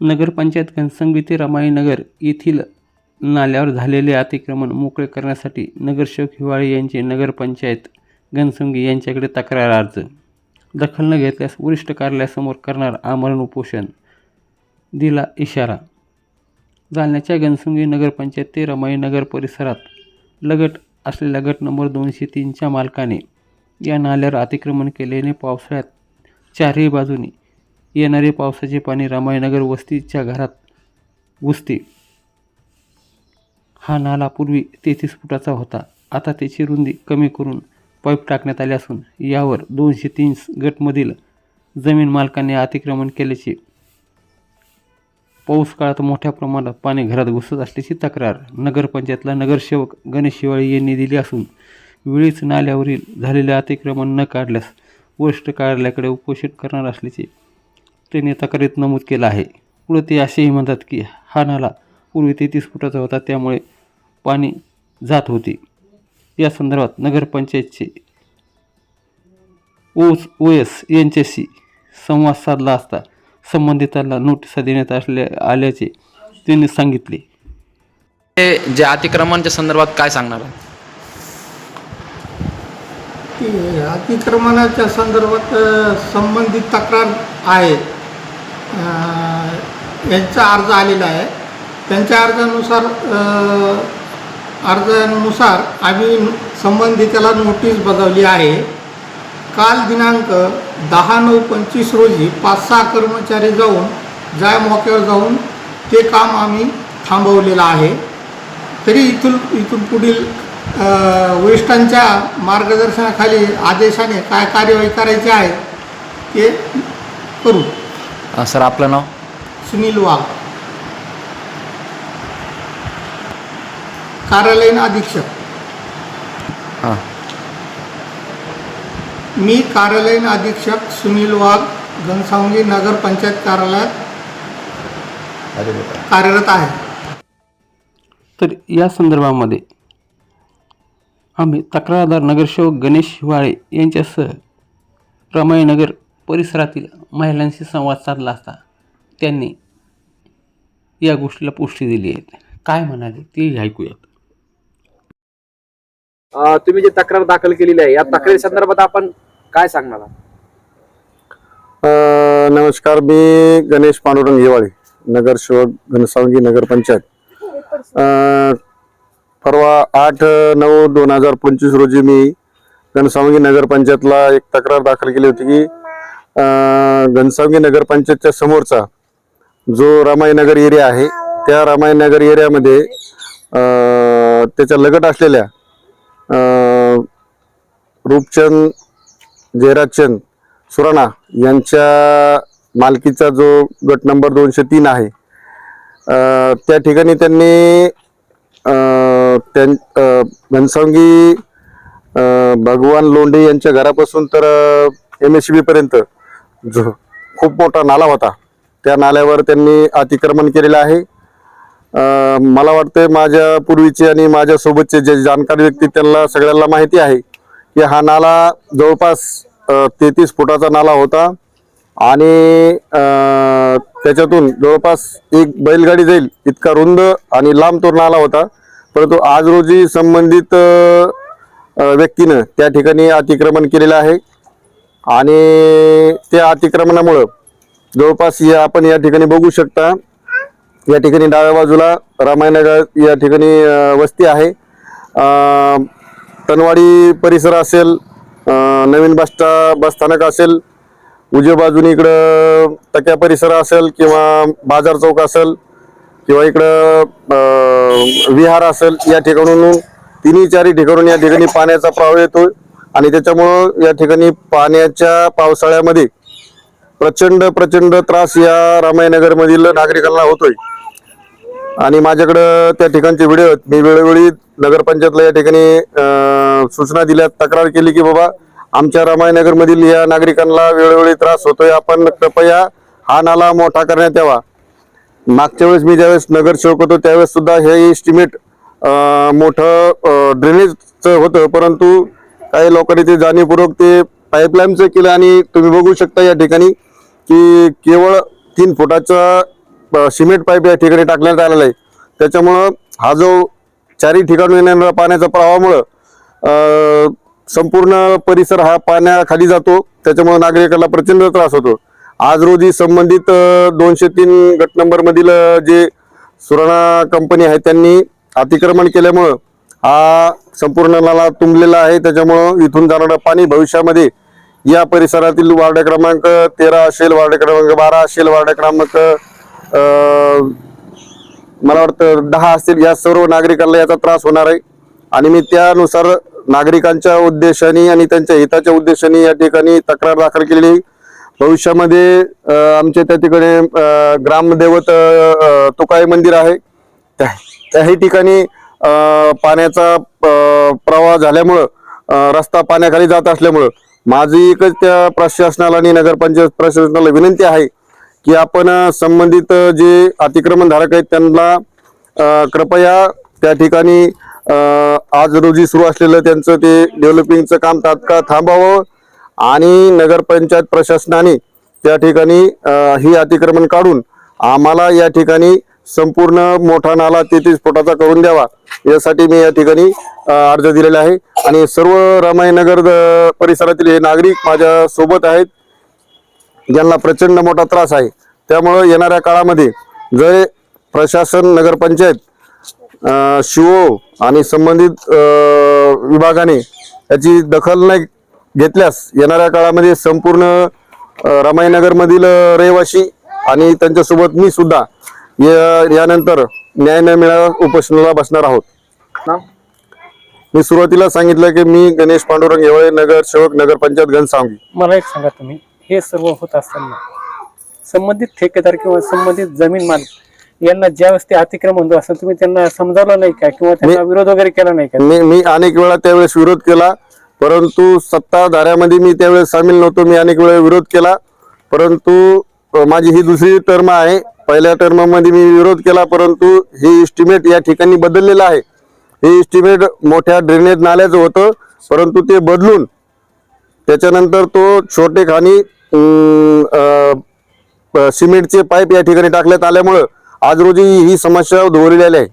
नगरपंचायत घनसंगी ते रमाईनगर येथील नाल्यावर झालेले अतिक्रमण मोकळे करण्यासाठी नगरसेवक हिवाळे यांचे नगरपंचायत घनसंगी यांच्याकडे तक्रार अर्ज. दखल न घेतल्यास वरिष्ठ कार्यालयासमोर करणार आमरण उपोषण दिला इशारा. जालन्याच्या घनसंगी नगरपंचायत ते रमाईनगर परिसरात लगट असलेल्या गट नंबर दोनशे तीनच्या मालकाने या नाल्यावर अतिक्रमण केल्याने पावसाळ्यात चारही बाजूनी येणारे पावसाचे पाणी रामायनगर वस्तीच्या घरात घुसते. हा नाला पूर्वी तेहतीस फुटाचा होता. आता त्याची रुंदी कमी करून पाईप टाकण्यात आले असून यावर दोनशे तीन गटमधील जमीन मालकांनी अतिक्रमण केल्याचे पाऊस काळात मोठ्या प्रमाणात पाणी घरात घुसत असल्याची तक्रार नगरपंचायतला नगरसेवक गणेश शिवाळी यांनी दिली असून वेळीच नाल्यावरील झालेले अतिक्रमण न काढल्यास वरिष्ठ कार्यालयाकडे उपोषण करणार असल्याचे त्यांनी तक्रारीत नमूद केलं आहे. पुढे ते असेही म्हणतात की हा नाला पूर्वी तेहतीस फुटाचा होता त्यामुळे पाणी जात होते. या संदर्भात नगरपंचायतचे ओस ओ एस यांच्याशी संवाद साधला असता संबंधितांना नोटिसा देण्यात असल्या आल्याचे त्यांनी सांगितले. हे जे अतिक्रमणच्या संदर्भात काय सांगणार आहात? की अतिक्रमणाच्या संदर्भात अ, संबंधित तक्रार आहे. यांचा अर्ज आलेला आहे. त्यांच्या अर्जानुसार अर्जानुसार आम्ही संबंधिताला नोटीस बजावली आहे. काल दिनांक दहा नऊ पंचवीस रोजी पाच सहा कर्मचारी जाऊन जाय मोक्यावर जाऊन ते काम आम्ही थांबवलेलं आहे. तरी इथून इथून पुढील वरिष्ठांच्या मार्गदर्शनाखाली आदेशाने काय कार्यवाही करायची आहे ते करू. अ, सर आपलं नाव? सुनील वाघ. कार्यालयीन अधीक्षक. हां. मी कार्यालयीन अधीक्षक सुनील वाघ घनसावंगी नगर पंचायत कार्यालयात कार्यरत आहे. तर या संदर्भामध्ये आम्ही तक्रारदार नगरसेवक गणेश हिवाळे यांच्यासह रमाईनगर परिसरातील महिलांशी संवाद साधला असता त्यांनी या गोष्टीला पुष्टी दिली आहे. काय म्हणाले ते ऐकूयात. अ, तुम्ही जी तक्रार दाखल केलेली आहे या तक्रारी संदर्भात आपण काय सांगणार आहात? अ, नमस्कार मी गणेश पांडुरंग हिवाळे नगरसेवक घनसावंगी नगरपंचायत अ, परवा आठ नऊ दोन हजार पंचवीस रोजी मी घनसावंगी नगरपंचायतला एक तक्रार दाखल केली होती की घनसावंगी नगरपंचायतच्या समोरचा जो रामायनगर एरिया आहे त्या रामायनगर एरियामध्ये त्याच्या लगट असलेल्या रूपचंद जयराजचंद सुराणा यांच्या मालकीचा जो गट नंबर दोनशे तीन आहे त्या ठिकाणी त्यांनी त्यां घनसावंगी भगवान लोंढे यांच्या घरापासून तर एम एस सी बीपर्यंत जो खूप मोठा नाला होता. त्या नाल्यावर त्यांनी अतिक्रमण केलेलं आहे. मला वाटतं माझ्या पूर्वीचे आणि माझ्यासोबतचे जे जाणकार व्यक्ती त्यांना सगळ्यांना माहिती आहे की हा नाला जवळपास तेहतीस फुटाचा नाला होता. आणि त्याच्यातून जवळपास एक बैलगाडी जाईल इतका रुंद आणि लांब तो नाला होता. परंतु आज रोजी संबंधित व्यक्तीनं त्या ठिकाणी अतिक्रमण केलेलं आहे. आणि त्या अतिक्रमणामुळं जवळपास या आपण या ठिकाणी बघू शकता. या ठिकाणी डाव्या बाजूला रामायणनगर या ठिकाणी वस्ती आहे. तनवाडी परिसर असेल नवीन बसस्टा बसस्थानक बस स्थानक असेल उजव्या बाजूने इकडं तक्या परिसर असेल किंवा बाजार चौक असेल किंवा इकडं विहार असेल या ठिकाणून तिन्ही चारही ठिकाणून या ठिकाणी पाण्याचा प्रवाह येतो आणि त्याच्यामुळं या ठिकाणी पाण्याच्या पावसाळ्यामध्ये प्रचंड प्रचंड त्रास या रामायनगरमधील नागरिकांना होतोय. आणि माझ्याकडं त्या ठिकाणचे व्हिडिओ आहेत. मी वेळोवेळी नगरपंचायतला या ठिकाणी सूचना दिल्या तक्रार केली की बाबा आमच्या रामायनगरमधील या नागरिकांना वेळोवेळी त्रास होतोय. आपण कृपया हा नाला मोठा करण्यात यावा. मागच्या वेळेस मी ज्यावेळेस नगरसेवक होतो त्यावेळेस सुद्धा हे इस्टिमेट मोठं ड्रेनेजचं होतं. परंतु काही लोकांनी ते जाणीवपूर्वक ते पाईपलाईनचं केलं आणि तुम्ही बघू शकता या ठिकाणी की केवळ तीन फुटाचा सिमेंट पाईप या ठिकाणी टाकण्यात आलेला आहे. त्याच्यामुळं हा जो चारी ठिकाणून येणाऱ्या पाण्याच्या प्रवाहामुळं संपूर्ण परिसर हा पाण्याखाली जातो. त्याच्यामुळे नागरिकांना प्रचंड त्रास होतो. आज रोजी संबंधित दोनशे तीन गट नंबरमधील जे सुराणा कंपनी आहे त्यांनी अतिक्रमण केल्यामुळं हा संपूर्ण नाला तुंबलेला आहे. त्याच्यामुळं इथून जाणारं पाणी भविष्यामध्ये या परिसरातील वार्ड क्रमांक तेरा असेल वार्ड क्रमांक बारा असेल वार्ड क्रमांक मला वाटतं दहा असतील या सर्व नागरिकांना याचा त्रास होणार आहे. आणि मी त्यानुसार नागरिकांच्या उद्देशाने आणि त्यांच्या हिताच्या उद्देशाने या ठिकाणी तक्रार दाखल केलेली भविष्यामध्ये आमच्या त्या ठिकाणी ग्रामदेवत ग्रामदैवत तुकाई मंदिर आहे. त्या त्याही ठिकाणी पाण्याचा प्रवाह झाल्यामुळं रस्ता पाण्याखाली जात असल्यामुळं माझी एकच त्या प्रशासनाला आणि नगरपंचायत प्रशासनाला विनंती आहे की आपण संबंधित जे अतिक्रमणधारक आहेत त्यांना कृपया त्या ठिकाणी आज रोजी सुरू असलेलं त्यांचं ते डेव्हलपिंगचं काम तात्काळ थांबावं आणि नगरपंचायत प्रशासनाने त्या ठिकाणी ही अतिक्रमण काढून आम्हाला या ठिकाणी संपूर्ण मोठा नाला तेहतीस फुटाचा करून द्यावा. यासाठी मी या ठिकाणी अर्ज दिलेला आहे. आणि सर्व रामायनगर परिसरातील हे नागरिक माझ्या सोबत आहेत ज्यांना प्रचंड मोठा त्रास आहे. त्यामुळं येणाऱ्या काळामध्ये जर प्रशासन नगरपंचायत शिओ आणि संबंधित विभागाने याची दखल नाही घेतल्यास येणाऱ्या काळामध्ये संपूर्ण रामायनगरमधील रमाईनगरमधील रहिवासी आणि त्यांच्यासोबत मी सुद्धा यानंतर न्याय न मिळाल्यास उपोषणाला बसणार आहोत. मी सुरुवातीला सांगितलं की मी गणेश पांडुरंग येवळे नगर सेवक नगरपंचायत घनसावंगी. मला एक सांगा तुम्ही हे सर्व होत असताना संबंधित ठेकेदार किंवा संबंधित जमीन मालक यांना ज्यावेळेस ते अतिक्रमण होत असतं तुम्ही त्यांना समजावलं नाही का? किंवा त्यांना विरोध वगैरे केला नाही का? मी मी अनेक वेळा त्यावेळेस विरोध केला परंतु सत्ताधाऱ्यामध्ये मी त्यावेळेस सामील नव्हतो मी अनेक वेळा विरोध केला परंतु माझी ही दुसरी टर्म आहे. पहिल्या टर्ममध्ये मी विरोध केला परंतु हे इस्टिमेट या ठिकाणी बदललेलं आहे. हे इस्टिमेट मोठ्या ड्रेनेज नाल्याचं होतं परंतु ते बदलून त्याच्यानंतर तो छोटे खाणी सिमेंटचे पाईप या ठिकाणी टाकण्यात आल्यामुळं आज रोजी ही समस्या उद्भवलेली आहे.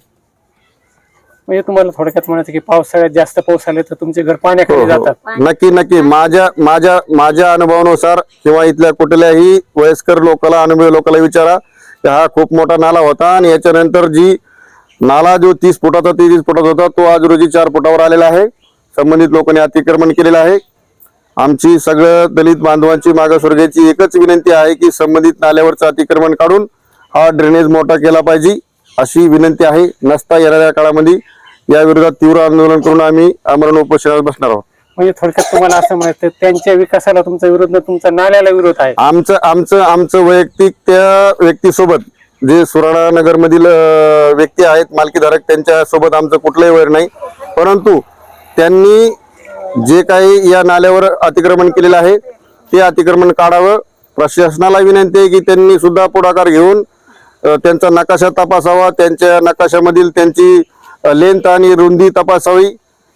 म्हणजे तुम्हाला थोडक्यात म्हणायचं की पावसाळ्यात जास्त पाऊस आले तर तुमचे घर हो, पाण्याखाली हो. जातात. नक्की नक्की. माझ्या माझ्या माझ्या अनुभवानुसार किंवा इथल्या कुठल्याही वयस्कर लोकांना अनुभवी लोकांना विचारा की हा खूप मोठा नाला होता आणि याच्यानंतर जी नाला जो तीस फुटाचा तेवीस फुटाचा होता तो आज रोजी चार फुटावर आलेला आहे. संबंधित लोकांनी अतिक्रमण केलेलं आहे. आमची सगळं दलित बांधवांची मागासवर्गीयाची एकच विनंती आहे की संबंधित नाल्यावरचं अतिक्रमण काढून हा ड्रेनेज मोठा केला पाहिजे अशी विनंती आहे. नसता येणाऱ्या काळामध्ये या विरोधात तीव्र आंदोलन करून आम्ही आमरण उपोषणात बसणार आहोत. म्हणजे थोडक्यात तुम्हाला असं म्हणायचं त्यांच्या विकासाला तुमचा विरोध नाही तुमचा नाल्याला विरोध आहे. आमचं आमचं आमचं वैयक्तिक त्या व्यक्तीसोबत जे सुराणा नगर मधील व्यक्ती आहेत मालकीधारक त्यांच्यासोबत आमचं कुठलंही वैर नाही. परंतु त्यांनी जे काही या नाल्यावर अतिक्रमण केलेलं आहे ते अतिक्रमण काढावं. प्रशासनाला विनंती आहे की त्यांनी सुद्धा पुढाकार घेऊन त्यांचा नकाशा तपासावा त्यांच्या नकाशामधील त्यांची लेंथ आणि रुंदी तपासावी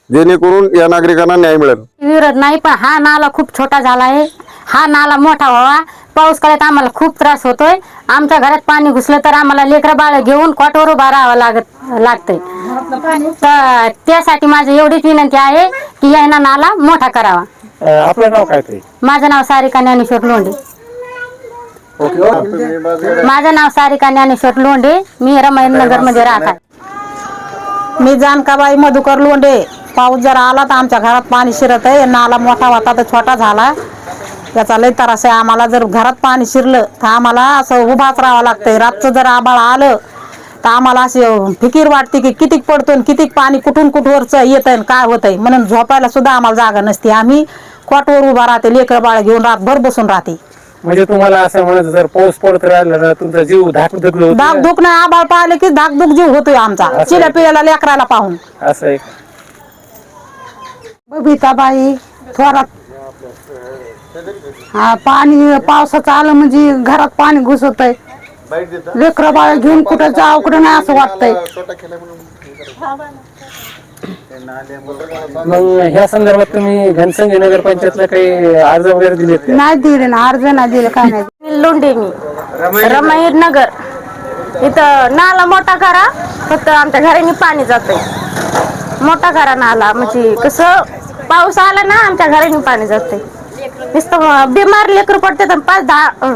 जेणेकरून या नागरिकांना न्याय मिळेल. विरोध नाही पण हा नाला खूप छोटा झाला आहे. हा नाला मोठा व्हावा. पाऊस काळात आम्हाला खूप त्रास होतोय. आमच्या घरात पाणी घुसलं तर आम्हाला लेकरं बाळ घेऊन कॉटवर उभा राहावं लागत लागतंय. तर त्यासाठी माझी एवढीच विनंती आहे की यांना नाला मोठा करावा. आपलं नाव काय ते? माझं नाव सारिका ज्ञानेश्वर लोंढे. माझं नाव सारिका ज्ञानेश्वर लोंढे. मी रमायनगरमध्ये राहत आहे. मी जानकाबाई मधुकर लोंढे. पाऊस जर आला तर आमच्या घरात पाणी शिरत आहे. नाला मोठा होता तर छोटा झाला. याचा लय त्रास आहे. आम्हाला जर घरात पाणी शिरलं तर आम्हाला असं उभाच राहावं लागतंय. रातचं जर आबाळ आलं तर आम्हाला अशी फिकीर वाटते की कितीक पडतो आणि कितीक पाणी कुठून कुठवरचं येत आणि काय होतंय. म्हणून झोपायला सुद्धा आम्हाला जागा नसते. आम्ही कॉटवर उभा राहते. लेकरं बाळ घेऊन रातभर बसून राहते. म्हणजे तुम्हाला असं म्हणायचं जर पाऊस पडत राहिला ना तुमचा जीव धाकधुकलं होतं. धाक दुख नाही आबाळ पाहिले की धाक दुख जीव होतोय आमचा. चिल्या पिल्याला लेकराला पाहून. असं आहे. का? बबिताबाई थोरात. हा पाणी पावसाचं आलं म्हणजे घरात पाणी घुसत आहे लेकरं बाळ घेऊन कुठं जाव कुठं नाही असं वाटतंय. मग ह्या संदर्भात तुम्ही घनसंगी नगर पंचायतला काही अर्ज वगैरे दिलेत का? नाही दिले ना अर्ज नाही दिले काय नाही लोंढे मी. रमाई नगर. इथं नाला मोठा करा फक्त आमच्या घराने पाणी जातंय. मोठा करा नाला म्हणजे कसं पाऊस आला ना आमच्या घराने पाणी जातंय. नुसतं बिमार लेकर पडते तर पाच दहा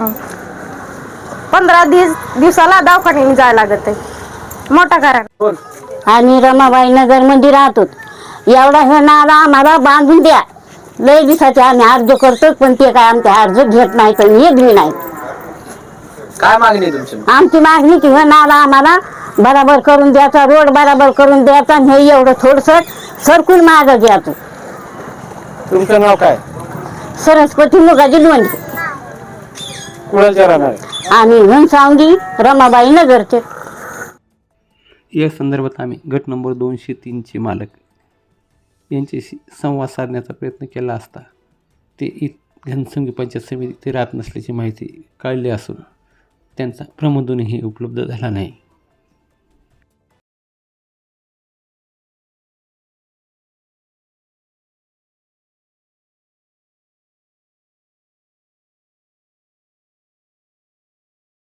पंधरा दिवस दिवसाला दवाखान्याने जायला लागत आहे मोठा करा आम्ही रमाबाई नगरमध्ये राहतो एवढा हे नाला आम्हाला बांधून द्या. लय दिवसाचे आम्ही अर्ज करतो पण ते काय आमचे अर्ज घेत नाही पण येत बी नाही काय मागणी आहे तुमची? आमची मागणी की हे नाला आम्हाला बराबर करून द्यायचा रोड बराबर करून द्यायचा आणि हे एवढं थोडस सरकून मागं द्यायचं तुमचं नाव काय? सरस्वती मुगाची लोणी कुणाच्या राहणार आहे? आम्ही रमाबाई नगरचे. या संदर्भात आम्ही गट नंबर दोनशे तीनचे मालक यांच्याशी संवाद साधण्याचा प्रयत्न केला असता ते इत घनसंगी पंचायत समिती ते राहत नसल्याची माहिती कळली असून त्यांचा प्रमोदनही उपलब्ध झाला नाही.